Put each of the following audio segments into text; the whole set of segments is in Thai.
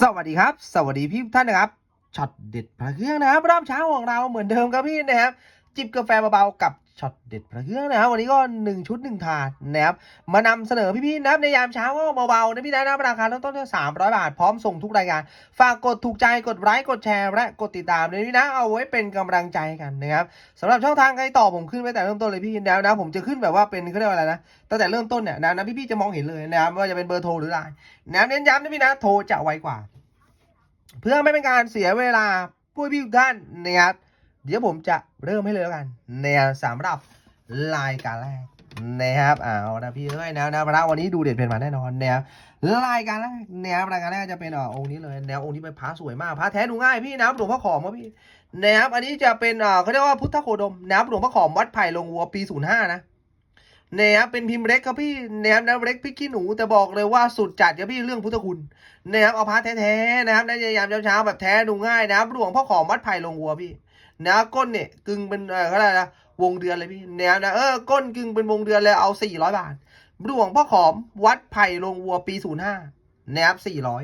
สวัสดีครับ สวัสดีพี่ท่านนะครับช็อตเด็ดพระเครื่องนะครับรอบเช้าของเราเหมือนเดิมครับพี่นะครับ จิบกาแฟเบาๆกับ ช็อตเด็ดพระเครื่องนะครับวันนี้ก็หนึ่งชุดหนึ่งถาดนะครับมานำเสนอพี่ๆนะครับในยามเช้าก็เบาๆนะพี่นะนะราคาเริ่มต้นที่สามร้อยบาทพร้อมส่งทุกรายการ ฝากกดถูกใจกดไลค์กดแชร์และกดติดตามเลยพี่นะเอาไว้เป็นกำลังใจกันนะครับสำหรับช่องทางการต่อผมขึ้นไว้แต่เริ่มต้นเลยพี่นะนะผมจะขึ้นแบบว่าเป็นเขาเรียกว่าอะไรนะตั้งแต่เริ่มต้นเนี่ยนะนะพี่ๆจะมองเห็นเลยนะครับว่าจะเป็นเบอร์โทรหรือไลน์นะเน้นย้ำนะพี่นะโทรจะไวกว่า เพื่อไม่เป็นการเสียเวลาผู้พี่ทุกท่านนะครับ เดี๋ยวผมจะเริ่มให้เลยแล้วกันในสำหรับรายการแรกนะครับเอานะพี่เอ้ยนะนะพระวันนี้ดูเด็ดเป็นมาแน่นอนนะครับรายการแรกแนะครับรายการแรกจะเป็นอ่าองค์นี้เลยแนวองค์นี้เป็นพระสวยมากพระแท้ดูง่ายพี่นะหลวงพ่อขอมครับพี่นะครับอันนี้จะเป็นอ่าเขาเรียกว่าพุทธโคดมนะครับหลวงพ่อขอมวัดไผ่ลงวัวปีศูนย์ห้านะนะครับเป็นพิมพ์เล็กครับพี่นะครับนะเล็กพี่ขี้หนูแต่บอกเลยว่าสุดจัดครับพี่เรื่องพุทธคุณนะครับเอาพระแท้ๆนะครับในยามเช้าๆแบบแท้ดูง่ายนะครับหลวงพ่อขอมวัดไผ่ลงวัวพี่ นะก้นเนี่ยกึ่งเป็นเออกอะไรนะวงเดือนเลยพี่เนี่ยนะเออก้นกึ่งเป็นวงเดือนเลยเอาสี่ร้อยบาทหลวงพ่อขอมวัดไผ่ลงวัวปีศูนย์ห้านะครับสี่ร้อย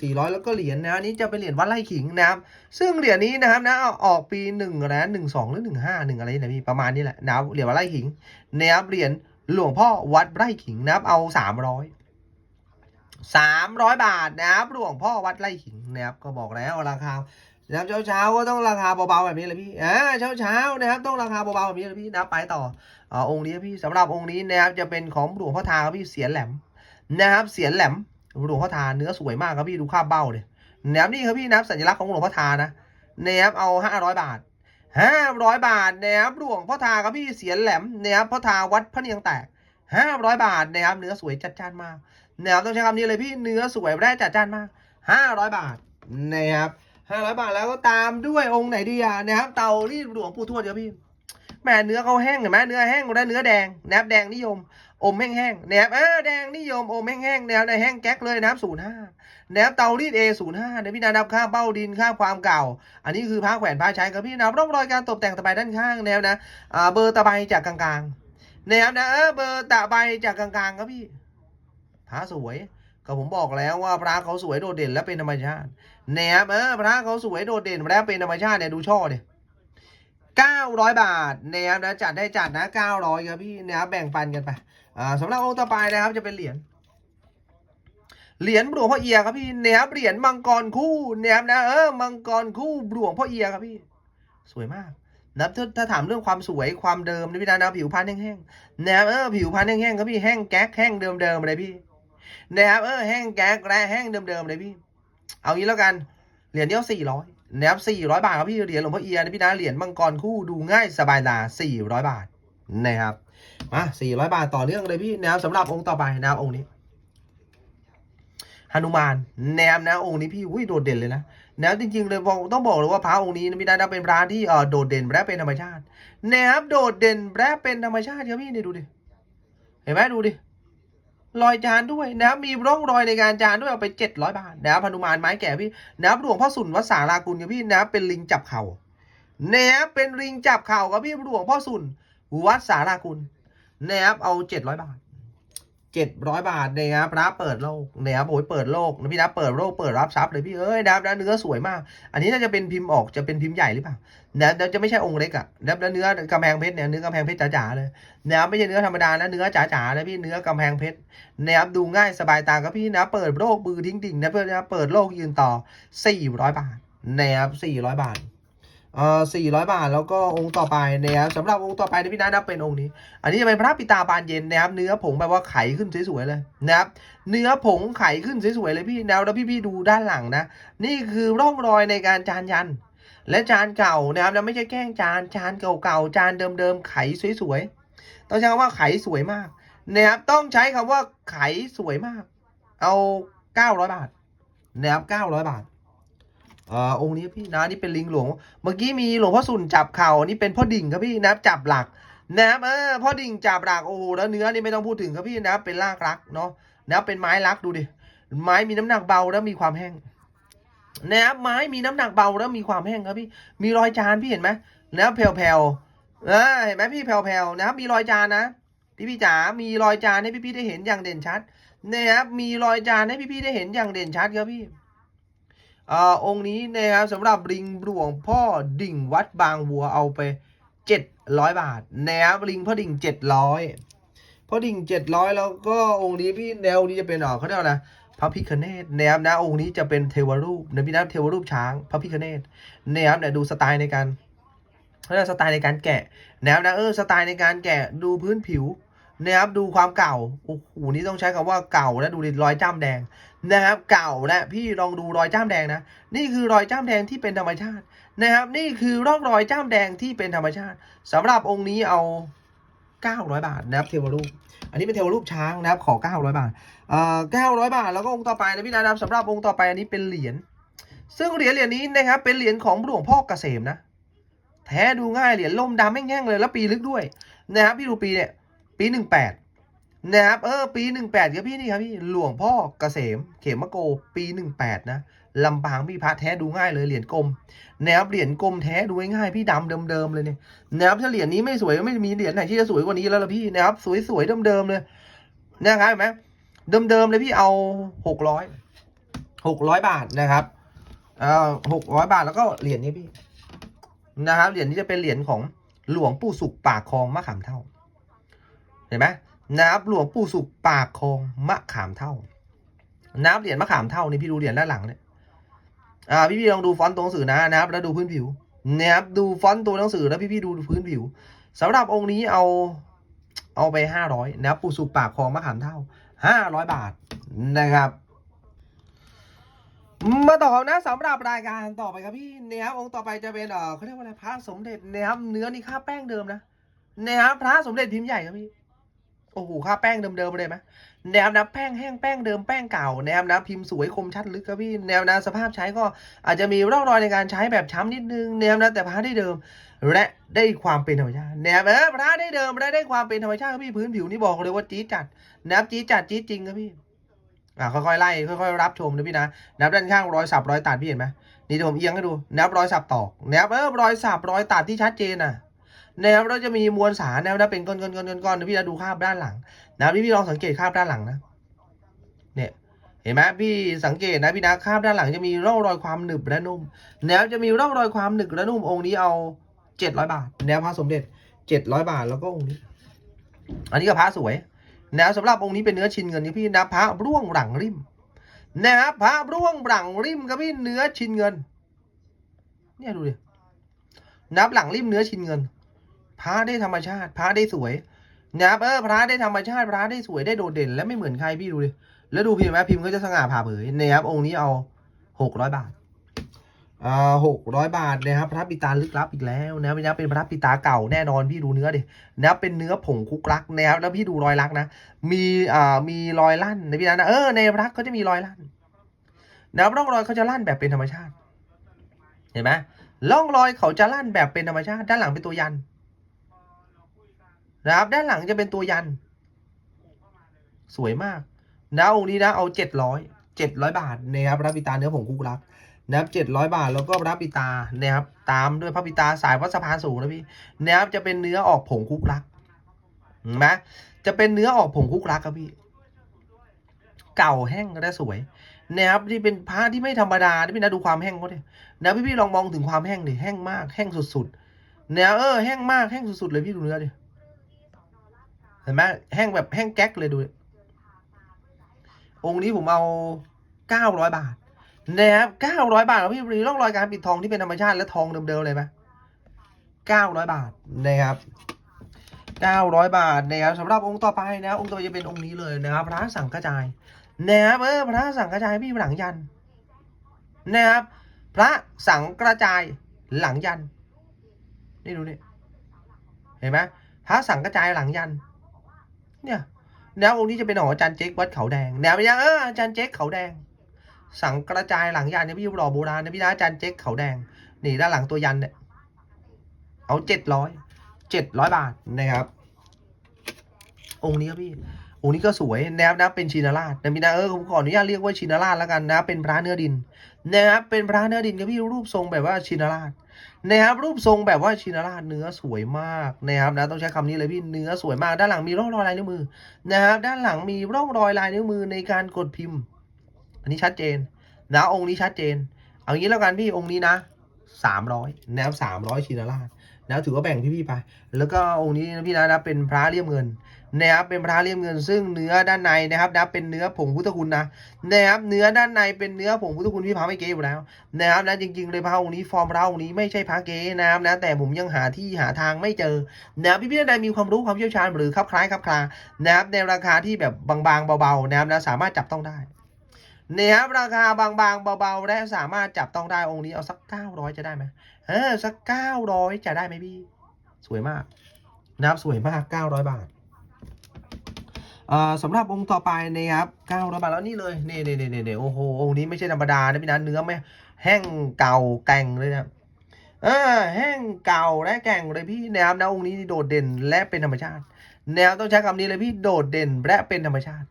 สี่ร้อยแล้วก็เหรียญนะนี้จะเป็นเหรียญวัดไร่ขิงนะครับ ซึ่งเหรียญนี้นะครับนะอออกปีหนึ่งนะหนึ่งสองหรือหนึ่งห้าหนึ่งอะไรนะพี่ประมาณนี้แหละนะครับเหรียญวัดไร่ขิงนะครับเหรียญหลวงพ่อวัดไร่ขิงนะครับเอาสามร้อยสามร้อยบาทนะครับหลวงพ่อวัดไร่ขิงนะครับก็บอกแล้วราคา นะครับเช้าเช้าก็ต้องราคาเบาๆแบบนี้เลยพี่อ่าเช้าเช้านะครับต้องราคาเบาๆแบบนี้เลยพี่นะไปต่ออ่าองค์นี้พี่สำหรับองค์นี้นะครับจะเป็นของหลวงพ่อทาครับพี่เสียนแหลมนะครับเสียนแหลมหลวงพ่อทาเนื้อสวยมากครับพี่ดูค่าบเบ้าเลยนะครับนี่ครับพี่นะครับสัญลักษณ์ของหลวงพ่อทานะนะครับเอาห้าร้อยบาทห้าร้อยบาทนะครับหลวงพ่อทาครับพี่เสียนแหลมนะครับพ่อทาวัดพระเนียงแตกห้าร้อยบาทนะครับเนื้อสวยจัดจ้านมากนะครับต้องใช้คำนี้เลยพี่เนื้อสวยแร่จัดจ้านมากห้าร้อยบาทนะครับ ห้าร้อยบาทแล้วก็ตามด้วยองค์ไหนดีอะนะครับ เตารีดหลวงปู่ทวดเดี๋ยวพี่แหม่เนื้อเขาแห้งเห็นไหมเนื้อแห้งและเนื้อแดงนะครับแดงนิยม อมแห้งๆนะครับเออแดงนิยมอมแห้งๆนะครับในแห้งแก๊กเลยนะครับศูนย์ห้านะครับเตารีดเอศูนย์ห้านะพี่นานับค่าเบ้าดินค่าความเก่า อันนี้คือผ้าแขวนผ้าใช้ครับพี่นะร่องรอยการตกแต่งตะไบด้านข้างแนวนะอ่าเบอร์ตะไบจากกลางๆนะครับนะเออเบอร์ตะไบจากกลางๆครับพี่ผ้าสวย ก็ผมบอกแล้วว่าพระเขาสวยโดดเด่นและเป็นธรรมชาตินะครับเออพระเขาสวยโดดเด่นและเป็นธรรมชาติเนี่ยดูช่อเนี่ยเก้าร้อยบาทนะครับนะจัดได้จัดนะเก้าร้อยครับพี่นะครับแบ่งปันกันไปอ่าสำหรับองค์ต่อไปนะครับจะเป็นเหรียญเหรียญหลวงพ่อเอียครับพี่นะครับเหรียญมังกรคู่นะครับนะเออมังกรคู่หลวงพ่อเอียครับพี่ สวยมากนะถ้าถ้าถามเรื่องความสวยความเดิมนะพี่นะนะผิวพรรณแห้งๆนะครับเออผิวพรรณแห้งๆครับพี่แห้งแก๊กแห้งเดิมๆเลยพี่ นะครับเออแห้งแก๊กและแห้งเดิมๆเลยพี่ เอางี้แล้วกัน เหรียญเดียวสี่ร้อยนะครับสี่ร้อยบาทครับพี่เหรียญหลวงพ่อเอียนะพี่นะเหรียญมังกรคู่ดูง่ายสบายตาสี่ร้อยบาทนะครับมาสี่ร้อยบาทต่อเนื่องเลยพี่นะครับสำหรับองค์ต่อไปนะครับองค์นี้หนุมานแนมนะองค์นี้พี่อุ้ยโดดเด่นเลยนะนะจริงๆเลยต้องบอกเลยว่าพระองค์นี้นะพี่นะเป็นพระที่เออโดดเด่นและเป็นธรรมชาตินะครับโดดเด่นและเป็นธรรมชาติครับพี่นี่ดูดิเห็นไหมดูดิ รอยจานด้วยนะครับมีร่องรอยในการจานด้วยเอาไปเจ็ดร้อยบาทนะครับพนุมานไม้แก่พี่นะครับหลวงพ่อสุนวัดสารากุลครับพี่นะครับเป็นลิงจับเข่านะครับเป็นลิงจับเข่าครับพี่หลวงพ่อสุนวัดสารากุลนะครับเอาเจ็ดร้อยบาท เจ็ดร้อยบาทนะครับพระเปิดโลกนะครับโอ้ยเปิดโลกนะพี่นะเปิดโลกเปิดรับทรัพย์เลยพี่เอ้ยนะครับนะเนื้อสวยมาก อันนี้น่าจะเป็นพิมพ์ออกจะเป็นพิมพ์ใหญ่หรือเปล่านะแล้วจะไม่ใช่องค์เล็กอะนะครับแล้วเนื้อกำแพงเพชรเนี่ยเนื้อกำแพงเพชรจ๋าๆเลยนะครับไม่ใช่เนื้อธรรมดานะเนื้อจ๋าๆนะพี่เนื้อกำแพงเพชรนะครับดูง่ายสบายตาครับพี่นะเปิดโลกมือทิ้งดิ่งนะเพื่อนนะเปิดโลกยืนต่อ 400 บาทนะครับ400 บาท เอ่อ400บาท แล้วก็องค์ต่อไปนะครับสำหรับองค์ต่อไปนะพี่นะนับเป็นองค์นี้ อันนี้จะเป็นพระปิตาบานเย็นนะครับ เนื้อผงแบบว่าไขขึ้นสวยๆเลยนะครับ เนื้อผงไขขึ้นสวยๆเลยพี่แล้วแล้วพี่ๆดูด้านหลังนะ นี่คือร่องรอยในการจานยัน และจานเก่านะครับแล้วไม่ใช่แกล้งจานจานเก่าๆจานเดิมๆไขสวยๆต้องใช้คำว่าไขสวยมากนะครับต้องใช้คำว่าไขสวยมาก เอาเก้าร้อยบาทนะครับเก้าร้อยบาท อ่อองค์นี้พี่นะนี่เป็นลิงหลวง เมื่อกี้มีหลวงพ่อสุนจับเข่านี่เป็นพ่อดิ่งครับพี่นะครับจับหลักนะครับเออพ่อดิ่งจับหลักโอ้โหแล้วเนื้อนี่ไม่ต้องพูดถึงครับพี่นะครับเป็นลากรักเนาะนะครับเป็นไม้รักดูดิไม้มีน้ำหนักเบาแล้วมีความแห้งนะครับไม้มีน้ำหนักเบาแล้วมีความแห้งครับพี่มีรอยจานพี่เห็นไหมนะครับแผ่วๆอ่าเห็นไหมพี่แผ่วๆนะครับมีรอยจานนะพี่พี่จ๋ามีรอยจานให้พี่พี่ได้เห็นอย่างเด่นชัดนะครับมีรอยจานให้พี่ๆได้เห็นอย่างเด่นชัดครับพี่ อองค์นี้นะครับสำหรับริงหลวงพ่อดิ่งวัดบางวัวเอาไปเจ็ดร้อยบาทนะครับริงพ่อดิ่งเจ็ดร้อยพ่อดิ่งเจ็ดร้อยแล้วก็องค์นี้พี่แนวนี้จะเป็นอ่อเขาเรียกว่าอะไรพระพิคเนตนะครับนะองค์นี้จะเป็นเทวรูปนะพี่นะเทวรูปช้างพระพิคเนตนะครับเนี่ยดูสไตล์ในการเขาเรียกสไตล์ในการแกะนะครับนะเออสไตล์ในการแกะดูพื้นผิวนะครับดูความเก่าโอ้โหนี่ต้องใช้คำว่าเก่านะดูรอยจ้ำแดง นะครับ เก่านะพี่ลองดูรอยจ้ำแดงนะ นี่คือรอยจ้ำแดงที่เป็นธรรมชาตินะครับ นี่คือร่องรอยจ้ำแดงที่เป็นธรรมชาติสำหรับองค์นี้เอา 900 บาทนะครับเทวรูป อันนี้เป็นเทวรูปช้างนะครับขอ 900 บาทเอ่อ900 บาท แล้วก็องค์ต่อไปนะพี่นะครับสำหรับองค์ต่อไปอันนี้เป็นเหรียญซึ่งเหรียญเหรียญนี้นะครับเป็นเหรียญของหลวงพ่อเกษมนะแท้ดูง่ายเหรียญล่มดำแห้งๆเลยแล้วปีลึกด้วยนะครับพี่ดูปีเนี่ยปีห นึ่งแปดนะครับเออปีหนึ่งแปดครับพี่นี่ครับพี่หลวงพ่อเกษม เขมโกปีหนึ่งแปดนะลำปางพี่พระแท้ดูง่ายเลยเหรียญกลมนะครับเหรียญกลมแท้ดูง่ายพี่ดำเดิมๆเลยเนี่ยนะครับถ้าเหรียญนี้ไม่สวยก็ไม่มีเหรียญไหนที่จะสวยกว่านี้แล้วล่ะพี่นะครับสวยๆเดิมๆเลยนะครับเห็นไหมเดิมๆเลยพี่เอาหกร้อยหกร้อยบาทนะครับเอ่อหกร้อยบาทแล้วก็เหรียญนี้พี่นะครับเหรียญนี้จะเป็นเหรียญของหลวงปู่สุขปากคลองมะขามเท่า เห็นไหม นะครับหลวงปู่สุขปากคลองมะขามเท่านับเหรียญมะขามเท่านี่พี่ดูเหรียญด้านหลังเนี่ยอ่าพี่พี่ลองดูฟอนต์ตัวหนังสือนะนะครับ แล้วดูพื้นผิวนะครับดูฟอนต์ตัวหนังสือแล้วพี่พี่ดูพื้นผิวสำหรับองค์นี้เอา เอาไปห้าร้อยนะครับปู่สุขปากคลองมะขามเท่าห้าร้อยบาทนะครับมาต่อนะสำหรับรายการต่อไปครับพี่นะครับองค์ต่อไปจะเป็นเออเขาเรียกว่าอะไรพระสมเด็จนะครับเนื้อนี่ค่าแป้งเดิมนะนะครับพระสมเด็จพิมพ์ใหญ่ครับพี่ โอ้โหค่าแป้งเดิมๆเลยไหมแนวนะแป้งแห้งแป้งเดิมแป้งเก่าแนวนะพิมพ์สวยคมชัดลึกครับพี่แนวนะสภาพใช้ก็อาจจะมีร่องรอยในการใช้แบบช้ำนิดนึงแนวนะแต่พระได้เดิม และได้ความเป็นธรรมชาติแนวเออพระได้เดิมและได้ความเป็นธรรมชาติครับพี่พื้นผิวนี่บอกเลยว่าจี๊ดจัดนะครับจี๊ดจัดจี๊ดจริงครับพี่อ่าค่อยๆไล่ค่อยๆรับชมนะพี่นะนับด้านข้างรอยสับรอยตัดพี่เห็นไหมนี่เดี๋ยวผมเอียงให้ดูนับรอยสับตอกนับเออรอยสับรอยตัดที่ชัดเจนอะ นะครับเราจะมีมวลสารนะครับนะเป็นก้อนๆๆๆนะพี่นะดูคราบด้านหลังนะพี่พี่ลองสังเกตคราบด้านหลังนะเนี่ยเห็นไหมพี่สังเกตนะพี่นะคราบด้านหลังจะมีร่องรอยความหนึบและนุ่มนะครับจะมีร่องรอยความหนึบและนุ่มองค์นี้เอาเจ็ดร้อยบาทแนวพระสมเด็จเจ็ดร้อยบาทแล้วก็องค์นี้ อันนี้ก็พระสวยนะสำหรับองค์นี้เป็นเนื้อชินเงินนี่พี่นะพระร่วงหลังริมนะครับพระร่วงหลังริมครับพี่เนื้อชินเงิน เนี่ยดูดินับหลังริมเนื้อชินเงิน พระได้ธรรมชาติ พระได้สวยนะครับเออพระได้ธรรมชาติพระได้สวยได้โดดเด่น และไม่เหมือนใครพี่ดูดิแล้วดูพิมพ์ไหมพิมพ์ก็จะสง่าผ่าเผยนะครับองค์นี้เอาหกร้อยบาทอ่าหกร้อยบาทนะครับพระปิตาลึกลับอีกแล้วนะครับนะเป็นพระปิตาเก่าแน่นอนพี่ดูเนื้อดินะเป็นเนื้อผงคุกรักนะครับแล้วพี่ดูรอยรักนะ มีอ่ามีรอยลั่นในพี่นะเออในรักเขาจะมีรอยลั่นนะครับร่องรอยเขาจะลั่นแบบเป็นธรรมชาติ เห็นไหมร่องรอยเขาจะลั่นแบบเป็นธรรมชาติ ด้านหลังเป็นตัวยัน นะครับด้านหลังจะเป็นตัวยัน สวยมากนะองค์นี้นะเอาเจ็ดร้อยเจ็ดร้อยบาทนะครับพระปิตาเนื้อผงคุกรักนะครับเจ็ดร้อยบาทแล้วก็พระปิตานะครับตามด้วยพระปิตาสายวัดสะพานสูงนะพี่นะครับจะเป็นเนื้อออกผงคุกรักเห็นไหมจะเป็นเนื้อออกผงคุกรักครับพี่ เก่าแห้งและสวยนะครับที่เป็นผ้าที่ไม่ธรรมดาที่พี่นะดูความแห้งเขาดินะพี่พี่ลองมองถึงความแห้งดิแห้งมากแห้งสุดๆเนี่ยเออแห้งมากแห้งสุดๆเลยพี่ดูเนื้อดิ เห็นไหมแห้งแบบแห้งแก๊กเลยดู องค์นี้ผมเอาเก้าร้อยบาทนะครับเก้าร้อยบาทครับพี่มีร่องรอยการปิดทองที่เป็นธรรมชาติและทองเดิมๆเลยไหมเก้าร้อยบาทนะครับเก้าร้อยบาทนะครับสำหรับองค์ต่อไปนะ องค์ต่อไปจะเป็นองค์นี้เลยนะครับพระสังกระจายนะครับเออพระสังกระจายพี่หลังยันนะครับ พระสังกระจายหลังยันนี่ดูนี่เห็นไหมพระสังกระจายหลังยัน เนี่ยแนวองค์นี้จะเป็นของอาจารย์เจ๊กวัดเขาแดงแนวไปยังเอออาจารย์เจ๊กเขาแดง สังกระจายหลังยันเนี่ยพี่รอโบราณนะพี่นะอาจารย์เจ๊กเขาแดง นี่ด้านหลังตัวยันเนี่ยเอาเจ็ดร้อยเจ็ดร้อยบาทนะครับ องค์นี้ครับพี่องค์นี้ก็สวยแนวนะเป็นชินาราชนะพี่นะเออผมขออนุญาตเรียกว่าชินาราชแล้วกันนะ เป็นพระเนื้อดินนะครับเป็นพระเนื้อดินครับพี่รูปทรงแบบว่าชินาราช นะครับรูปทรงแบบว่าชินราชเนื้อสวยมากนะครับนะต้องใช้คำนี้เลยพี่เนื้อสวยมาก ด้านหลังมีร่องรอยลายนิ้วมือนะครับด้านหลังมีร่องรอยลายนิ้วมือในการกดพิมพ์ อันนี้ชัดเจนนะองค์นี้ชัดเจน เอางี้แล้วกันพี่องค์นี้นะสามร้อยแนวสามร้อยชินราชนะถือว่าแบ่งพี่ๆไป แล้วก็องค์นี้นะพี่นะนะเป็นพระเลี่ยมเงิน นะครับเป็นพระเลี่ยมเงินซึ่งเนื้อด้านในนะครับนะเป็นเนื้อผงพุทธคุณนะนะครับเนื้อด้านในเป็นเนื้อผงพุทธคุณพี่พาไม่เก๋อยู่แล้วนะครับนะจริงๆเลยพระองค์นี้ฟอร์มพระองค์นี้ไม่ใช่พระเก๊นะครับนะแต่ผมยังหาที่หาทางไม่เจอนะครับพี่พี่ท่านใดมีความรู้ความเชี่ยวชาญหรือคลับคล้ายคลับคลานะครับในราคาที่แบบบางๆเบาๆนะครับนะสามารถจับต้องได้นะครับราคาบางๆเบาๆและสามารถจับต้องได้องค์นี้เอาสักเก้าร้อยจะได้ไหมเออสักเก้าร้อยจะได้ไหมพี่ สวยมากนะครับสวยมากเก้าร้อยบาท สำหรับองค์ต่อไปนะครับเก้าร้อยบาทแล้วนี่เลยนี่นี่นี่นี่โอ้โหองค์นี้ไม่ใช่ธรรมดานะพี่นะเนื้อไม่แห้งเก่าแก่งเลยนะเออแห้งเก่าและแก่งเลยพี่แนวนะองค์นี้โดดเด่นและเป็นธรรมชาติแนวต้องใช้คำนี้เลยพี่โดดเด่นและเป็นธรรมชาติ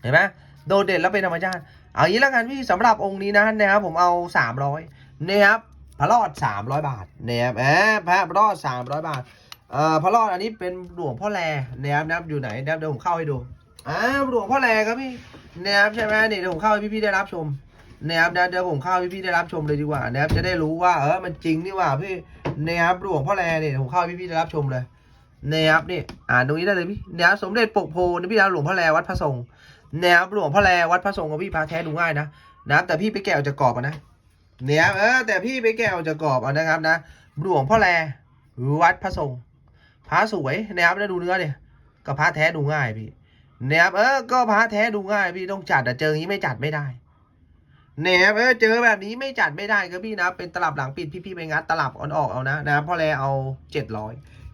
เห็นไหมโดดเด่นและเป็นธรรมชาติเอางี้แล้วกันพี่สำหรับองค์นี้นะนะครับผมเอาสามร้อยนะครับพระรอดสามร้อยบาทนะครับแอบพระรอดสามร้อยบาท อ่อพระรอดอันนี้เป็นหลวงพ่อแลนะครับนะครับอยู่ไหนนะครับเดี๋ยวผมเข้าให้ดูอ่าหลวงพ่อแลครับพี่นะครับใช่ไหมนี่เดี๋ยวผมเข้าให้พี่ๆได้รับชมนะครับเดี๋ยวเดี๋ยวผมเข้าให้พี่ๆได้รับชมเลยดีกว่านะครับจะได้รู้ว่าเออมันจริงนี่ว่าพี่นะครับหลวงพ่อแลเนี่ยผมเข้าให้พี่ๆได้รับชมเลยนะครับนี่อ่านตรงนี้ได้เลยพี่นะครับสมเด็จปกโพนะพี่นะหลวงพ่อแลวัดพระทรงนะครับหลวงพ่อแลวัดพระทรงกับพี่พาแท้ดูง่ายนะนะครับแต่พี่ไปแกะออกจากกรอบนะเนี่ยเออแต่พี่ไปแกะออกจากกรอบนะครับนะหลวงพ่อแลวัดพระทรง พระสวยนะครับแล้วดูเนื้อเนี่ยก็พระแท้ดูง่ายพี่นะครับเออก็พระแท้ดูง่ายพี่ต้องจัดแต่เจออย่างนี้ไม่จัดไม่ได้เนี่ยเออเจอแบบนี้ไม่จัดไม่ได้ครับพี่นะ เป็นตลับหลังปิดพี่ๆไปงัดตลับอ่อนออกเอานะนะครับพ่อแลเอาเจ็ดร้อย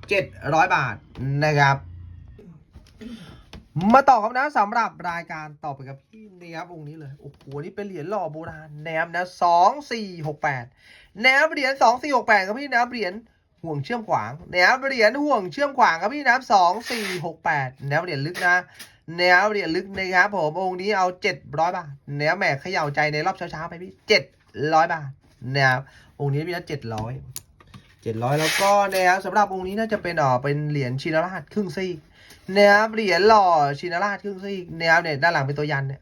เจ็ดร้อยบาทนะครับ มาต่อครับนะสำหรับรายการต่อไปกับพี่นะครับองค์นี้เลยโอ้โหนี่เป็นเหรียญหล่อโบราณแนมนะสองสี่หกแปดแนวเหรียญสองสี่หกแปดครับพี่นะเหรียญ ห่วงเชื่อมขวางแนวเหรียญห่วงเชื่อมขวางครับพี่นะสองสี่หกแปดแนวเหรียญลึกนะแนวเหรียญลึกนะครับผมองค์นี้เอาเจ็ดร้อยบาทแนวแหมเขย่าใจในรอบเช้าๆไปพี่เจ็ดร้อยบาทนะครับองค์นี้พี่นะเจ็ดร้อยเจ็ดร้อยแล้วก็นะครับสำหรับองค์นี้น่าจะเป็นอ่อเป็นเหรียญชินราชครึ่งซีกนะครับเหรียญหล่อชินราชครึ่งซีกนะครับเนี่ยด้านหลังเป็นตัวยันเนี่ย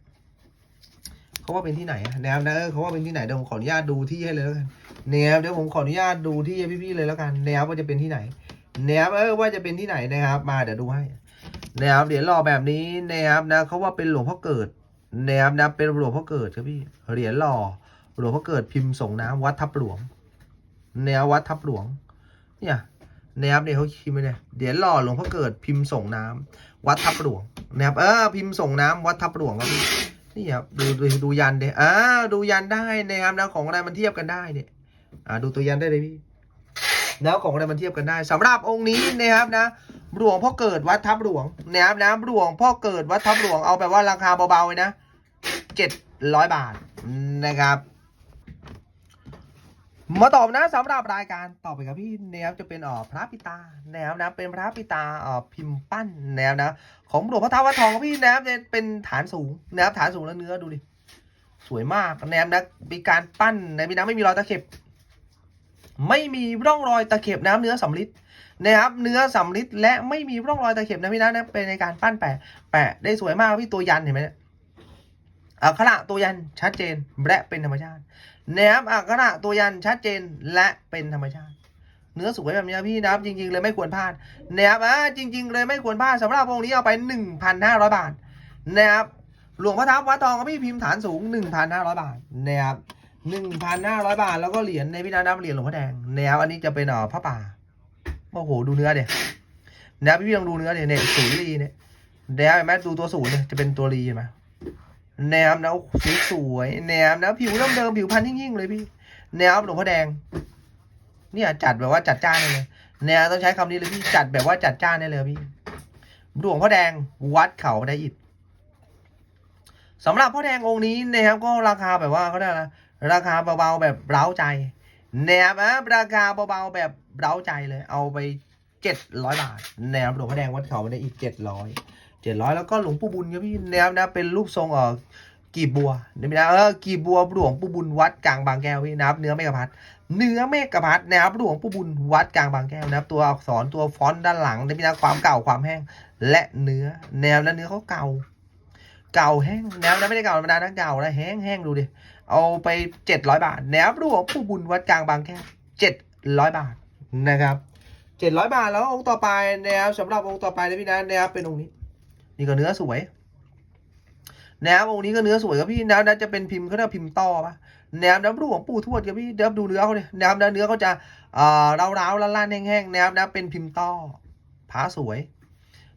เขาว่าเป็นที่ไหนอะนะครับนะเออเขาว่าเป็นที่ไหนเดี๋ยวผมขออนุญาตดูที่ให้เลยแล้วกันนะครับเดี๋ยวผมขออนุญาตดูที่ให้พี่ๆเลยแล้วกันนะครับว่าจะเป็นที่ไหนนะครับเออว่าจะเป็นที่ไหนนะครับ มาเดี๋ยวดูให้นะครับเหรียญหล่อแบบนี้นะครับนะเขาว่าเป็นหลวงพ่อเกิดนะครับนะเป็นหลวงพ่อเกิดครับพี่เหรียญหล่อหลวงพ่อเกิดพิมพ์ส่งน้ำวัดทับหลวงแนววัดทับหลวง เนี่ยนะครับเนี่ยเขาพิมพ์ไว้เนี่ยเหรียญหล่อหลวงพ่อเกิดพิมพ์ส่งน้ำวัดทับหลวงนะครับเออพิมพ์ส่งน้ำวัดทับหลวงครับพี่ นี่ครับดูดูดูยันเดอ่าดูยันได้นะครับนวของอะไรมันเทียบกันได้เนี่ยอ่าดูตัวยันได้เลยพี่แล้วของอะไรมันเทียบกันได้สำหรับองค์นี้นะครับนะหลวงพ่อเกิดวัดทับหลวงนะครับนะหลวงพ่อเกิดวัดทับหลวงเอาแบบว่าราคาเบาๆเลยนะเจ็ดร้อยบาทนะครับ มาตอบนะสำหรับรายการต่อไปครับพี่นะครับจะเป็นอ่อพระปิตานะครับนะเป็นพระปิตาอ่อพิมพ์ปั้นนะครับนะของหลวงพ่อท้าววัดทองครับพี่นะครับเนี่ยเป็นฐานสูงนะครับฐานสูงแล้วเนื้อดูดิสวยมากนะครับนะมีการปั้นในพี่นะไม่มีรอยตะเข็บ ไม่มีร่องรอยตะเข็บน้ำเนื้อสำลิดนะครับเนื้อสำลิดและไม่มีร่องรอยตะเข็บนะพี่นะนะเป็นในการปั้นแปะ แปะได้สวยมากพี่ตัวยันเห็นไหมเนี่ยอักขระตัวยันชัดเจนและเป็นธรรมชาติ นะครับอักขระตัวยันชัดเจนและเป็นธรรมชาติ เนื้อสวยแบบนี้พี่นะครับ จริง ๆ เลยไม่ควรพลาดนะครับอ่าจริง ๆ เลยไม่ควรพลาดสำหรับวงค์นี้เอาไป 1,500 บาทนะครับหลวงพ่อทับวัดทองกับพี่พิมพ์ฐานสูง 1,500 บาทนะครับ1,500 บาทแล้วก็เหรียญในพี่นะนับเหรียญหลวงพ่อแดงนะครับอันนี้จะเป็นเอ่อพระป่าโอ้โหดูเนื้อเดี๋ยนะพี่พี่ลองดูเนื้อเดี๋ยเนี่ยศูนย์รีเนี่ยแนวเห็นไหมดูตัวศูนย์เนี่ยจะเป็นตัวรีเห็นไหม แนวนะสวยสวยๆแนวนะผิวเริ่มเดิมผิวพันยิ่งๆเลยพี่ แนวหลวงพ่อแดง เนี่ยจัดแบบว่าจัดจ้านเลยแนวต้องใช้คำนี้เลยพี่จัดแบบว่าจัดจ้านได้เลยพี่หลวงพ่อแดงวัดเขาได้อิฐสำหรับพ่อแดงองค์นี้นะครับก็ราคาแบบว่าเขาได้นะราคาเบาๆแบบเร้าใจแนวนะราคาเบาๆแบบเร้าใจเลย เอาไปเจ็ดร้อยบาทแนวหลวงพ่อแดงวัดเขาได้อีกเจ็ดร้อย เจ็ดร้อยแล้วก็หลวงปู่บุญครับพี่แนวนะเป็นรูปทรงเอ่อกีบบัวนี่นะเออกีบบัวหลวงปู่บุญวัดกลางบางแก้วพี่นะครับเนื้อเมกะพัดเนื้อเมกะพัดนะครับหลวงปู่บุญวัดกลางบางแก้วนะครับตัวอักษรตัวฟอนต์ด้านหลังนี่นะความเก่าความแห้งและเนื้อแนวและเนื้อเขาเก่า เก่าแห้งแนวนั้นไม่ได้เก่าธรรมดานะเก่าแล้วแห้งแห้งดูดิเอาไปเจ็ดร้อยบาทแนวหลวงปู่บุญวัดกลางบางแก้วเจ็ดร้อยบาทนะครับเจ็ดร้อยบาทแล้วองค์ต่อไปแนวสำหรับองค์ต่อไปเลยพี่นะแนวเป็นองค์นี้ นี่ก็เนื้อสวยแนวองค์นี้ก็เนื้อสวยครับพี่แนวนั้นจะเป็นพิมพ์เขาเรียกพิมพ์ต่อปะแนวน้ำรูปของปู่ทวดครับพี่เดี๋ยวดูเนื้อเขาเนี่ยแนวเนื้อเขาจะเอ่อร้าวๆล้านๆแห้งๆแนวนะเป็นพิมพ์ต่อพระสวย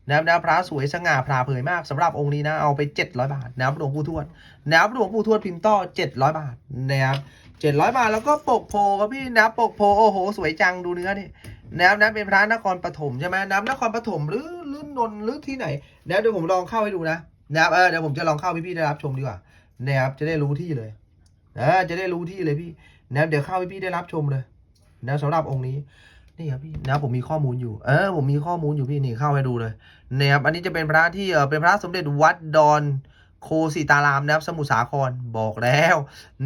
แนวแนวพระสวยสง่าพราเผยมากสำหรับองค์นี้นะเอาไปเจ็ดร้อยบาทแนวหลวงปู่ทวดแนวหลวงปู่ทวดพิมพ์ต่อเจ็ดร้อยบาทแนวเจ็ดร้อยบาทแล้วก็ปกโพครับพี่แนวปกโพโอ้โห สวยจังดูเนื้อนี่ นวนะเป็นพระนครปฐมใช่ไหมน้ำนครปฐมหรือหรือนนท์หรือที่ไหนแนวเดี๋ยวผมลองเข้าให้ดูนะแนวเออเดี๋ยวผมจะลองเข้าพี่พี่ๆได้รับชมดีกว่าแนวจะได้รู้ที่เลยเออจะได้รู้ที่เลยพี่แนวเดี๋ยวเข้าพี่พี่ได้รับชมเลยแนวสำหรับองค์นี้นี่ครับพี่นะผมมีข้อมูลอยู่ เออผมมีข้อมูลอยู่พี่นี่เข้าให้ดูเลยนะครับอันนี้จะเป็นพระที่เออเป็นพระสมเด็จวัดดอนโคสิตารามนะครับสมุทรสาครบอกแล้ว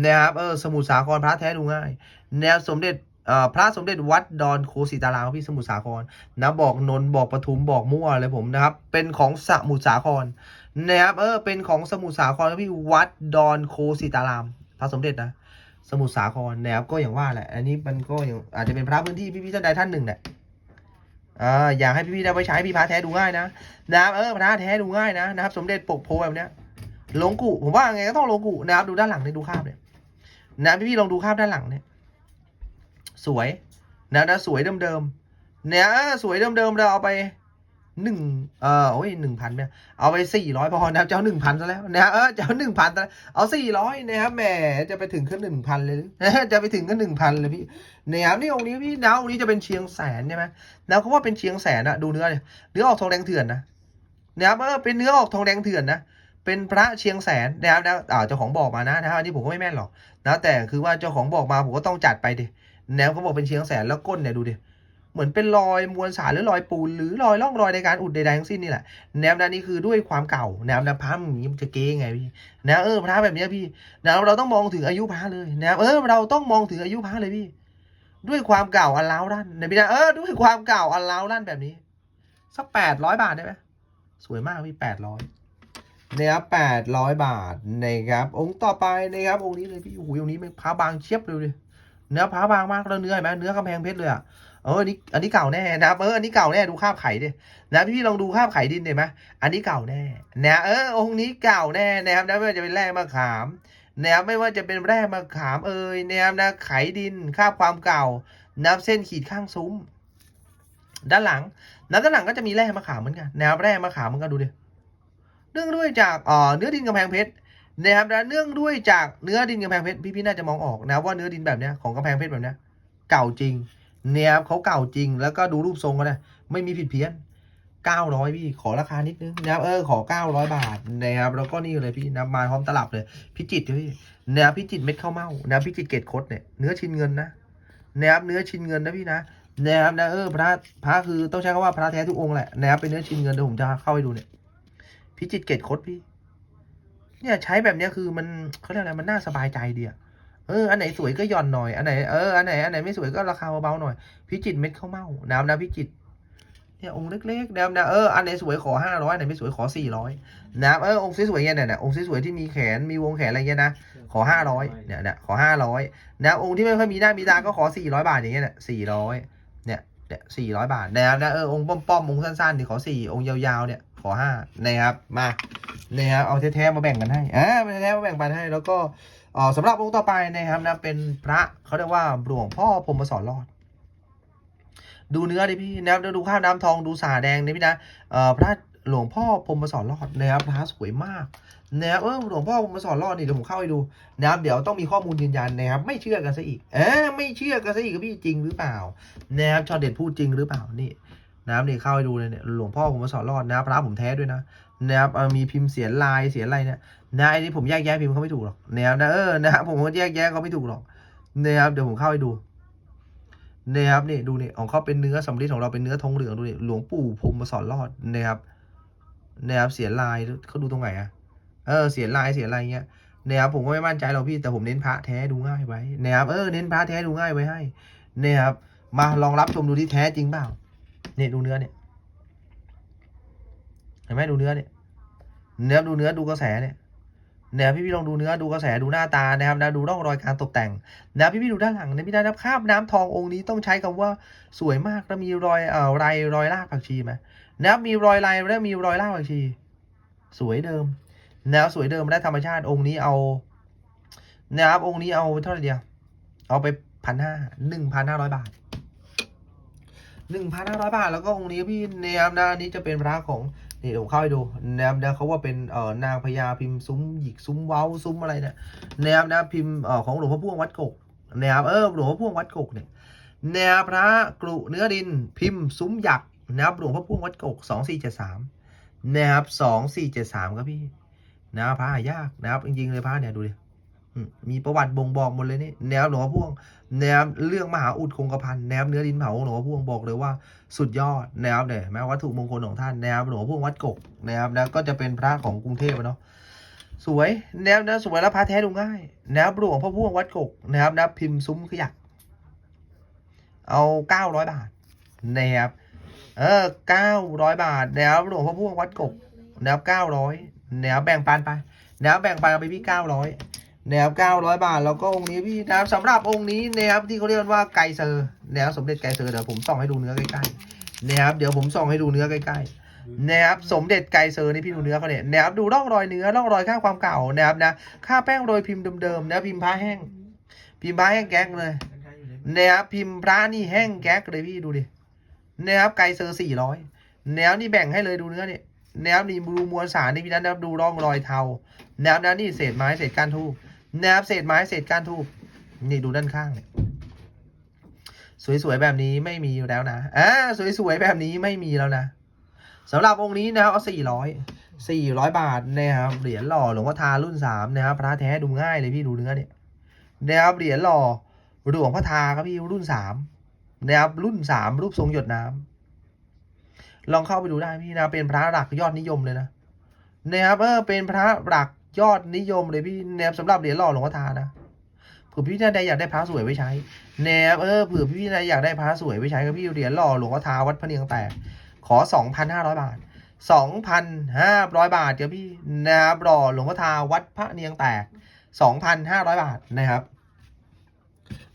นะครับเออสมุทรสาครพระแท้ดูง่ายแนวสมเด็จ พระสมเด็จวัดดอนโคสิตารามพี่สมุทรสาครนะบอกนนท์บอกปทุมบอกมั่วเลยผมนะครับ เป็นของสมุทรสาครนะครับเออเป็นของสมุทรสาครพี่วัดดอนโคสิตาราม พระสมเด็จนะสมุทรสาครนะครับก็อย่างว่าแหละ อันนี้มันก็อย่างอาจจะเป็นพระพื้นที่พี่ๆท่านใดท่านหนึ่งเนี่ยอ่าอยากให้พี่ๆได้ไปใช้พี่พระแท้ดูง่ายนะนะครับเออพระแท้ดูง่ายนะนะครับ สมเด็จปกโพแบบเนี้ยหลงกุผมว่าไงก็ต้องหลงกุนะครับดูด้านหลังเนี่ยดูคราบเนี่ยนะพี่ๆลองดูคราบด้านหลังเนี่ย สวยนะนะสวยเดิมๆเนี่ยสวยเดิมๆเราเอาไปหนึ่งเออโอ้ยหนึ่งพันเนี่ยเอาไปสี่ร้อยพอนะครับจะเอาหนึ่งพันซะแล้วนะเออจะเอาหนึ่งพันซะเอาสี่ร้อยนะครับแหมจะไปถึงขึ้นหนึ่งพันเลยหรือจะไปถึงก็หนึ่งพันเลยพี่นะครับนี่องค์นี้พี่นะองค์นี้จะเป็นเชียงแสนใช่ไหมนะเขาว่าเป็นเชียงแสนอะดูเนื้อเนี่ยเนื้อออกทองแดงเถื่อนนะนะครับเออเป็นเนื้อออกทองแดงเถื่อนนะเป็นพระเชียงแสนนะครับนะเจ้าของบอกมานะนะครับอันนี้ผมก็ไม่แม่นหรอกนะแต่คือว่าเจ้าของบอกมาผมก็ต้องจัดไปดิ แนวเขาบอกเป็นเชียงแสนแล้วก้นเนี่ยดูดิเหมือนเป็นรอยมวลสารหรือรอยปูนหรือรอยร่องรอยในการอุดใดๆทั้งสิ้นนี่แหละแนวนั้นนี่คือด้วยความเก่าแนวนะพระมันอย่างนี้มันจะเก๊ไงพี่แนะเออพระแบบนี้พี่แนะเราต้องมองถึงอายุพระเลยแนะเออเราต้องมองถึงอายุพระเลยพี่ ด้วยความเก่าอันล้าวด้านนะพี่นะเออด้วยความเก่าอันล้าวด้านแบบนี้ สักแปดร้อยบาทได้ไหมสวยมากพี่แปดร้อยนะครับแปดร้อยบาทนะครับองค์ต่อไปนะครับองค์นี้เลยพี่โอ้โหองค์นี้มันพระบางเชียบเลยดิ เนื้อพระบางมากแล้วเนื้อเห็นไหมเนื้อกำแพงเพชรเลยอะเอออันนี้อันนี้เก่าแน่นะครับเอออันนี้เก่าแน่ดูคาบไข่ดินะพี่ลองดูคาบไข่ดินเห็นไหมอันนี้เก่าแน่นะเออองค์นี้เก่าแน่นะครับนะไม่ว่าจะเป็นแร่มะขามนะครับไม่ว่าจะเป็นแร่มะขามเอ่ยนะครับนะไขดินคาบความเก่านับเส้นขีดข้างซุ้ม ด้านหลังนะด้านหลังก็จะมีแร่มะขามเหมือนกันนะครับแร่มะขามเหมือนกันดูดิเนื่องด้วยจากเอ่อเนื้อดินกำแพงเพชร นะครับนะเนื่องด้วยจากเนื้อดินกำแพงเพชรพี่ๆน่าจะมองออกนะว่าเนื้อดินแบบเนี้ยของกำแพงเพชรแบบเนี้ยเก่าจริงเนี่ยครับเขาเก่าจริงแล้วก็ดูรูปทรงก็ได้ไม่มีผิดเพี้ยนเก้าร้อยพี่ขอราคานิดนึงนะครับเออขอเก้าร้อยบาทนะครับแล้วก็นี่เลยพี่นะมาพร้อมตลับเลย พิจิตพี่นะพิจิตเม็ดข้าวเม่านะพิจิตเกตคดเนี่ยเนื้อชิ้นเงินนะนะครับเนื้อชิ้นเงินนะพี่นะนะครับนะเออพระพระคือต้องใช้คำว่าพระแท้ทุกองค์แหละนะครับเป็นเนื้อชิ้นเงินเดี๋ยวผมจะเข้าไปดูเนี่ยพิจิตเกตคดพี่ เนี่ยใช้แบบเนี้ยคือมันเขาเรียกอะไรมันน่าสบายใจเดีอะเอออันไหนสวยก็หย่อนหน่อยอันไหนเอออันไหนอันไหนไม่สวยก็ราคาเบาๆหน่อยพิจิตเม็ดข้าวเม่าน้ำนะพิจิตเนี่ยองค์เล็กๆนะนะเอออันไหนสวยขอห้าร้อยอันไหนไม่สวยขอสี่ร้อยนะเออองค์สวยๆเนี่ยเนี่ยองค์สวยๆที่มีแขนมีวงแขนอะไรเงี้ยนะขอห้าร้อยเนี่ยเนี่ยขอห้าร้อยนะองค์ที่ไม่ค่อยมีหน้ามีตาก็ขอสี่ร้อยบาทอย่างเงี้ยเนี่ยสี่ร้อยเนี่ยเนี่ยสี่ร้อยบาทนะครับนะเออองค์ป้อมๆองค์สั้นๆนี่ขอสี่องค์ยาวๆเนี่ย ขอห้านะครับมานะครับเอาแท้ๆมาแบ่งกันให้อ่าแท้ๆมาแบ่งปันให้ แล้วก็อ่อสำหรับองค์ต่อไปนะครับนะเป็นพระเขาเรียกว่าหลวงพ่อพรมสอนรอด ดูเนื้อดิพี่นะครับดูข้าวน้ำทองดูสาแดงนี่พี่นะเอ่อพระหลวงพ่อพรมสอนรอดนะครับพระสวยมากนะครับเออหลวงพ่อพรมสอนรอดนี่เดี๋ยวผมเข้าไปดูนะครับเดี๋ยวต้องมีข้อมูลยืนยันนะครับ ไม่เชื่อกันซะอีก เออไม่เชื่อกันซะอีกพี่จริงหรือเปล่านะครับชอเด็ดพูดจริงหรือเปล่านี่ นะครับนี่เข้าไปดูเลยเนี่ยหลวงพ่อพรหมสอนรอดนะพระผมแท้ด้วยนะนะครับมีพิมพ์เสียลายเสียอะไรเนี่ยนะไอ้นี่ผมแยกแยะพิมพ์เขาไม่ถูกหรอกนะครับนะเออนะครับผมก็แยกแยะเขาไม่ถูกหรอกนะครับเดี๋ยวผมเข้าไปดูนะครับนี่ดูนี่ของเขาเป็นเนื้อสำริดของเราเป็นเนื้อทองเหลืองดูนี่หลวงปู่พรหมสอนรอดนะครับนะครับเสียลายเขาดูตรงไหนอะเออเสียลายเสียอะไรเงี้ยนะครับผมก็ไม่มั่นใจหรอกพี่แต่ผมเน้นพระแท้ดูง่ายไว้นะครับเออเน้นพระแท้ดูง่ายไว้ให้นะครับมาลองรับชมดูที่แท้จริงเปล่า นี่ยดูเนื้อเนี่ยเห็นไหมดูเนื้อเนี่ยเนื้อดูเนื้อดูกระแสเนี่ยเนี่ยพี่พี่ลองดูเนื้อดูกระแสดูหน้าตานะครับนะดูร่องรอยการตกแต่งนะพี่พี่ดูด้านหลังนะพี่นะครับคาบน้ำทององค์นี้ต้องใช้คำว่าสวยมากแล้วมีรอยเอ่อลายรอยรากผักชีไหมนะครับมีรอยลายและมีรอยรากผักชี สวยเดิมแนวสวยเดิมและธรรมชาติองค์นี้เอานะครับองค์นี้เอาเท่าไหร่เดียวเอาไปพันห้าหนึ่งพันห้าร้อยบาท หนึ่งพันห้าร้อยบาท แล้วก็องค์นี้พี่แนวนะอันนี้จะเป็นพระของนี่เดี๋ยวผมเข้าไปดูแนวนะเขาว่าเป็นเอ่อนางพญาพิมพ์ซุ้มหยิกซุ้มเว้าซุ้มอะไรเนี่ยแนวนะพิมพ์เอ่อของหลวงพ่อพ่วงวัดกกแนวเออหลวงพ่อพ่วงวัดกกเนี่ยแนวพระกรุเนื้อดินพิมพ์ซุ้มหยักนะครับหลวงพ่อพ่วงวัดกกสองสี่เจ็ดสามนะครับสองสี่เจ็ดสามครับพี่นะพระหายากนะครับจริงๆเลยพระเนี่ยดูดิ มีประวัติบ่งบอกหมดเลยนี่แนวหลวงพ่อพ่วง แนวเรื่องมหาอุดคงกระพันแนวเนื้อดินเผาหลวงพ่อพ่วงบอกเลยว่าสุดยอดแนวเนี่ยแม้วัตถุมงคลของท่านแนวหลวงพ่อพ่วงวัดกกแนะครับแล้วก็จะเป็นพระของกรุงเทพเนาะสวยแนวนะสวยแล้วพระแท้ดูง่ายแนวหลวงพ่อพ่วงวัดกกนะครับนะพิมพ์ซุ้มขยักเอาเก้าร้อยบาทนะครับเออเก้าร้อยบาทแนวหลวงพ่อพ่วงวัดกกแนวเก้าร้อยแนวแบ่งปันไปแนวแบ่งปันไปพี่เก้าร้อย นวเก้าร้อยบาท แล้วก็องค์นี้พี่นะครับสำหรับองค์นี้นะครับที่เขาเรียกว่าไกเซอร์แนวสมเด็จไกเซอร์เดี๋ยวผมส่องให้ดูเนื้อใกล้ๆนะครับเดี๋ยวผมส่องให้ดูเนื้อใกล้ๆนะครับสมเด็จไกเซอร์นี่พี่ดูเนื้อเขาเนี่ยนะครับดูร่องรอยเนื้อร่องรอยค่าความเก่านะครับนะค่าแป้งโรยพิมพ์เดิมๆนะพิมพ์ผ้าแห้ง พิมพ์ผ้าแห้งแก๊กเลยนะครับพิมพ์พระนี่แห้งแก๊กเลยพี่ดูดินะครับไกเซอร์สี่ร้อยแนวนี่แบ่งให้เลยดูเนื้อเนี่ยแนวนี่ดูมวลสารนี่พี่นัทนะครับดูร่องรอยเทาแนวนั้นนี่เศษไม้เศษก้านทูบ แนวเศษไม้เศษก้านทูบนี่ดูด้านข้างเนี่ยสวยๆแบบนี้ไม่มีอยู่แล้วนะอ่าสวยๆแบบนี้ไม่มีแล้วนะสำหรับองค์นี้นะครับเอาสี่ร้อยสี่ร้อยบาทนะครับเหรียญหล่อหลวงพ่อทารุ่นสามนะครับพระแท้ดูง่ายเลยพี่ดูเนื้อเนี่ยนะครับเหรียญหล่อหลวงพ่อทาครับพี่รุ่นสามนะครับรุ่นสามรูปทรงหยดน้ำลองเข้าไปดูได้พี่นะเป็นพระหลักยอดนิยมเลยนะนะครับเออเป็นพระหลัก ยอดนิยมเลยพี่แนบสำหรับเหรียญหล่อหลวงพ่อทานะเผื่อพี่ท่านใดอยากได้พระสวยไว้ใช้ แนบเออเผื่อพี่ท่านใดอยากได้พระสวยไว้ใช้ก็พี่เหรียญหล่อหลวงพ่อทาวัดพระเนียงแตกขอสองพันห้าร้อยบาทสองพันห้าร้อยบาทครับพี่นะครับหล่อหลวงพ่อทาวัดพระเนียงแตกสองพันห้าร้อยบาทนะครับ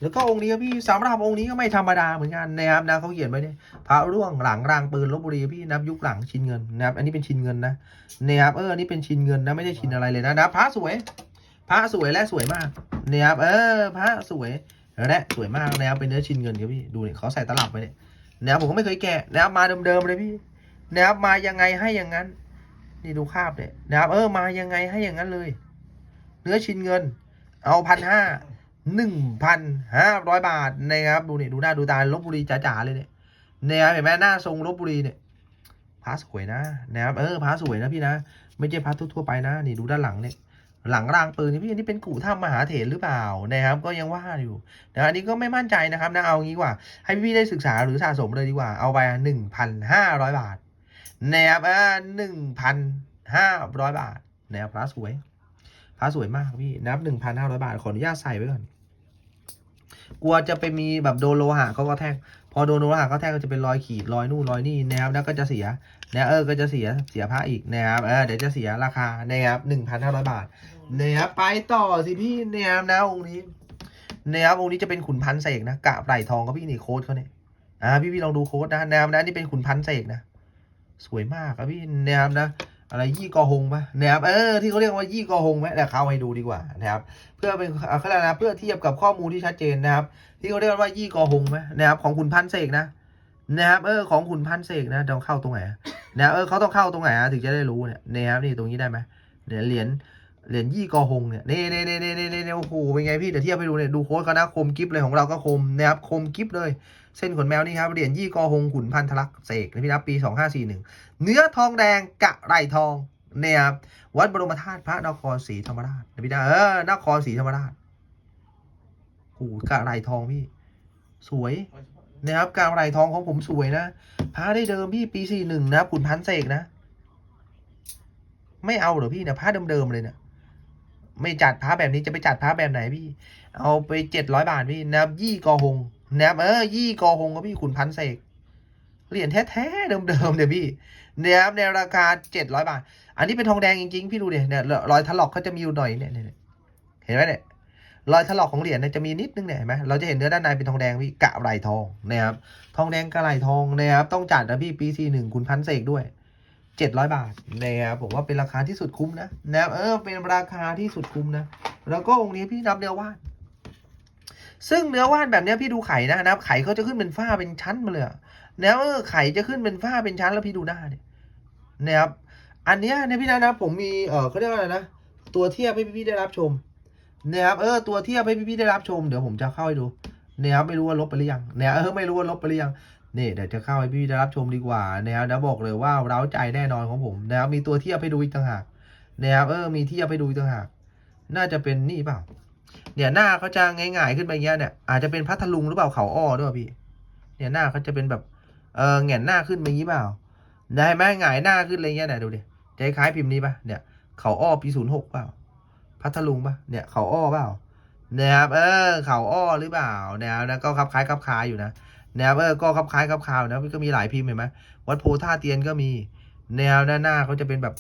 แล้วก็องค์นี้พี่สำหรับองค์นี้ก็ไม่ธรรมดาเหมือนกันนะครับนะเขาเขียนไว้เนี่ยพระร่วงหลังรางปืนลบบุรีพี่นับยุคหลังชินเงินนะครับ อันนี้เป็นชินเงินนะนะครับเอออันนี้เป็นชินเงินนะไม่ใช่ชินอะไรเลยนะนะพระสวย พระสวยและสวยมากนะครับเออพระสวยและสวยมากนะครับเป็นเนื้อชินเงินครับพี่ดูเนี่ยเขาใส่ตลับไว้เนี่ยนะครับผมก็ไม่เคยแกะนะครับมาเดิมๆเลยพี่นะครับมายังไงให้อย่างนั้น นี่ดูคาบเนี่ยนะครับเออมายังไงให้อย่างนั้นเลย เนื้อชินเงิน เอาพันห้า หนึ่งพันห้าร้อยบาทนะครับดูนี่ดูหน้าดูตาลบบุรีจ๋าๆเลยเนี่ยนะครับเห็นไหมหน้าทรงลบบุรีเนี่ยพระสวยนะนะครับเออพระสวยนะพี่นะ ไม่ใช่พระทั่วๆไปนะ นี่ดูด้านหลังเนี่ยหลังรางปืนนี่พี่อันนี้เป็นกู่ถ้ำมหาเถรหรือเปล่านะครับ ก็ยังว่าอยู่นะอันนี้ก็ไม่มั่นใจนะครับนะเอางี้กว่า ให้พี่ได้ศึกษาหรือสะสมเลยดีกว่าเอาไปหนึ่งพันห้าร้อยบาทนะครับอ่าหนึ่งพันห้าร้อยบาทนะครับพระสวย พระสวยมากพี่นับหนึ่งพันห้าร้อยบาท ขออนุญาตใส่ไว้ก่อน กลัวจะไปมีแบบโดนโลหะเขาก็แทงพอโดนโลหะเขาแทงก็จะเป็นรอยขีดรอยนู่นรอยนี่นะครับแล้วก็จะเสียนะเออก็จะเสียเสียพระอีกนะครับเออเดี๋ยวจะเสียราคานะครับหนึ่งพันห้าร้อยบาทนะครับไปต่อสิพี่นะครับนะองค์นี้นะครับองค์นี้จะเป็นขุนพันเสกนะกะไหลทองก็พี่นี่โค้ดเขาเนี่ยอ่าพี่พี่ลองดูโค้ดนะนะครับนะนี่เป็นขุนพันเสกนะสวยมากครับพี่นะครับนะ อะไรยี่กอหงปะนะครับเออที่เขาเรียกว่ายี่กอหงไหมเดี๋ยวเข้าให้ดูดีกว่านะครับ เพื่อเป็นเอาเขาเรียกอะไรนะเพื่อเทียบกับข้อมูลที่ชัดเจนนะครับ ที่เขาเรียกว่ายี่กอหงไหมนะครับของขุนพันเสกนะนะครับเออของขุนพันเสกนะต้องเข้าตรงไหนนะเออเขาต้องเข้าตรงไหนถึงจะได้รู้เนี่ยนะครับนี่ตรงนี้ได้ไหมเนี่ยเหรียญเหรียญยี่กอหงเนี่ยนี่นี่นี่นี่นี่นี่โอ้โหเป็นไงพี่เดี๋ยวเทียบให้ดูเนี่ยดูโค้ดเขานะคมกิฟเลยของเราก็คมนะครับคมกิฟเลย เส้นขนแมวนี่ครับเหรียญยี่กอหงขุนพันธลักษ์เสกนะพี่นะปี2541 เนื้อทองแดงกะไรทองเนี่ยครับวัดบรมธาตุพระนครศรีธรรมราชนะพี่นะเออนครศรีธรรมราชโอ้กะไรทองพี่ สวยนะครับกะไรทองของผมสวยนะพระได้เดิมพี่ปีสี่หนึ่งนะขุนพันเสกนะ ไม่เอาเหรอพี่นี่ยพระเดิมๆเลยเนี่ยไม่จัดพระแบบนี้จะไปจัดพระแบบไหนพี่ เอาไปเจ็ดร้อยบาทพี่นะยี่กอหงนะครับเออยี่กอหงก็พี่ขุนพันเสก เหรียญแท้ๆเดิมๆเดี๋ยวพี่นะครับในราคาเจ็ดร้อยบาท อันนี้เป็นทองแดงจริงๆ พี่ดูเดี๋ยเนี่ยรอยถลอกเขาจะมีอยู่หน่อยเนี่ยเนี่ยเห็นไหมเนี่ยรอยถลอกของเหรียญเนี่ยจะมีนิดนึงเนี่ยเห็นไหมเราจะเห็นเนื้อด้านในเป็นทองแดงพี่กะไหลทองนะครับทองแดงกะไหลทองนะครับต้องจัดนะพี่ปีซีหนึ่งคุณพันเสกด้วยเจ็ดร้อยบาทนะครับผมว่าเป็นราคาที่สุดคุ้มนะนะครับเออเป็นราคาที่สุดคุ้มนะ แล้วก็องค์นี้พี่นับเนื้อว่านซึ่งเนื้อว่านแบบเนี้ยพี่ดูไข่นะนะครับไข่เขาจะขึ้นเป็นฝ้าเป็นชั้นมาเลย แล้วไข่จะขึ้นเป็นฝ้าเป็นชั้นแล้วพี่ดูหน้าเนี่ยนะครับ อันเนี้ยเนี่ยพี่นะนะผมมีเออเขาเรียกว่าอะไรนะตัวเทียบให้พี่ๆได้รับชมนะครับเออตัวเทียบให้พี่ๆได้รับชมเดี๋ยวผมจะเข้าให้ดูนะครับไม่รู้ว่าลบไปหรือยังเนี่ยเออไม่รู้ว่าลบไปหรือยังนี่เดี๋ยวจะเข้าให้พี่ๆได้รับชมดีกว่านะครับนะบอกเลยว่าเร้าใจแน่นอนของผมนะครับมีตัวเทียบให้ดูอีกต่างหากนะครับเออมีเทียบให้ดูอีกต่างหากน่าจะเป็นนี่เปล่า เนี่ยหน้าเขาจะง่ายๆขึ้นไปเงี้ยเนี่ยอาจจะเป็นพัทลุงหรือเปล่าเขาอ้อด้วยพี่ เนี่ยหน้าเขาจะเป็นแบบ เออแหงนหน้าขึ้นไปงี้เปล่าได้ไหมหงายหน้าขึ้นอะไรเงี้ยเนี่ยดูดิจะคล้ายพิมพ์นี้ปะเนี่ยเขาอ้อปีศูนย์หกเปล่า พัทลุงปะเนี่ยเขาอ้อเปล่านะครับเออเขาอ้อหรือเปล่าแนวนะก็คลับคล้ายคลับคล้ายอยู่นะแนวเออก็คลับคล้ายคลับคลาวนะก็มีหลายพิมพ์เห็นไหมวัดโพท่าเตียนก็มี แนวหน้าหน้าเขาจะเป็นแบบ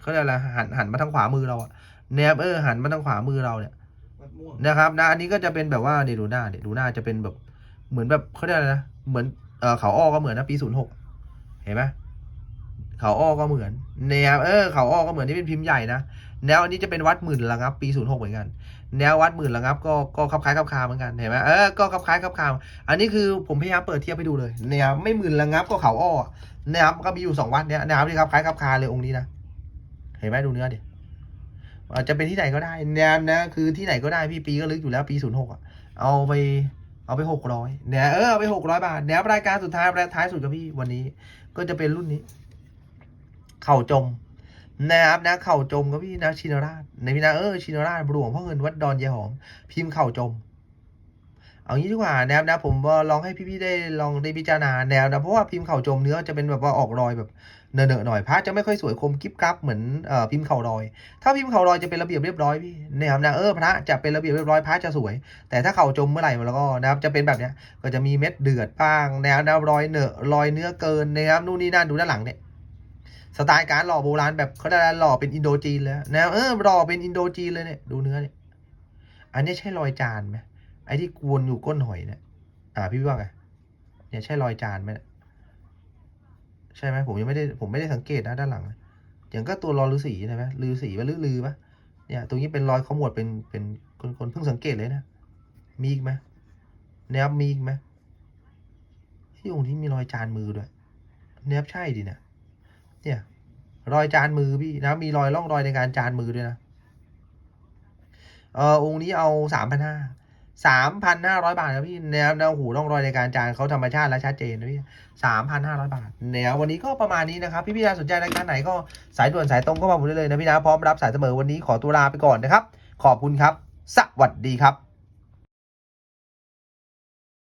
เขาเรียกอะไรหันหันมาทางขวามือเราอะแนวเออหันมาทางขวามือเราเนี่ยวัดม่วงนะครับนะอันนี้ก็จะเป็นแบบว่าเนี่ยดูหน้าเนี่ยดูหน้าจะเป็นแบบเหมือนแบบเขาเรียกอะไรนะเหมือน เขาอ้อก็เหมือนนะปีศูนย์หกเห็นไหมเขาอ้อก็เหมือนแนวเออเขาอ้อก็เหมือนที่เป็นพิมพ์ใหญ่นะแนวอันนี้จะเป็นวัดหมื่นระงับ ปีศูนย์หกเหมือนกัน แนววัดหมื่นระงับ ก็ก็คลับคล้ายคลับคาเหมือนกันเห็นไหมเออก็คลับคล้ายคลับคาอันนี้คือผมพยายามเปิดเทียบให้ดูเลยแนวไม่หมื่นระงับก็เขาอ้อแนวก็มีอยู่สองวัดเนี้ยแนวที่คลับคล้ายคลับคาเลยองค์นี้นะเห็นไหมดูเนื้อดิอาจจะเป็นที่ไหนก็ได้แนวนะคือที่ไหนก็ได้พี่ปีก็ลึกอยู่แล้วปีศูนย์หกอะเอาไป เอาไปหกร้อยเนี่ยเออเอาไปหกร้อยบาทแนวรายการสุดท้ายรายท้ายสุดกับพี่วันนี้ ก็จะเป็นรุ่นนี้ เข่าจมนะครับนะเข่าจมกับพี่นะชินราชในพี่นะเออชินราชหลวงพ่อเงินวัดดอนยายหอม พิมพ์เข่าจม เอางี้ดีกว่าแนวนะผมลองให้พี่ๆได้ลองได้พิจารณาแนวนะเพราะว่าพิมพ์เข่าจมเนื้อจะเป็นแบบว่าออกรอยแบบ เนอะๆหน่อยพระจะไม่ค่อยสวยคมกิ๊บกับเหมือนอพิมพ์เข่ารอย ถ้าพิมพ์เข่ารอยจะเป็นระเบียบเรียบร้อยพี่นะครับนะเออพระจะเป็นระเบียบเรียบร้อยพระจะสวย แต่ถ้าเข่าจมเมื่อไหร่แล้วก็นะครับจะเป็นแบบเนี้ยก็จะมีเม็ดเดือดบ้างแนวแนวรอยเนอะรอยเนื้อเกินนะครับนู่นนี่นั่นดูด้านหลังเนี่ยสไตล์การหล่อโบราณแบบเขาได้หล่อเป็นอินโดจีนเลยนะเออหล่อเป็นอินโดจีนเลยเนี่ยดูเนื้อเนี่ยอันนี้ใช่รอยจานไหมไอ้ที่กวนอยู่ก้นหอยเนี่ยอ่าพี่ว่าไงเนี่ยใช่รอยจานไหม ใช่ไหมผมยังไม่ได้ผมไม่ได้สังเกตนะด้านหลัง อย่างก็ตัวรอฤาษีใช่ไหมฤาษีปะลือลือปะเนี่ยตรงนี้เป็นรอยขมวดเป็นเป็นคนคนเพิ่งสังเกตเลยนะ มีอีกไหมแนบมีอีกไหมที่องค์ที่มีรอยจานมือด้วยแนบใช่ดิเนี่ยเนี่ย รอยจานมือพี่นะมีรอยร่องรอยในการจานมือด้วยนะเออองค์นี้เอาสามพันห้า สามพันห้าร้อยบาทครับพี่แนวแนวหูร่องรอยในการจานเขาธรรมชาติและชัดเจนนะพี่สามพันห้าร้อยบาทแนววันนี้ก็ประมาณนี้นะครับ พี่พี่ๆสนใจรายการไหนก็สายด่วนสายตรงก็มาผมได้เลยนะพี่นะพร้อมรับสายเสมอวันนี้ขอตัวลาไปก่อนนะครับ ขอบคุณครับ สวัสดีครับ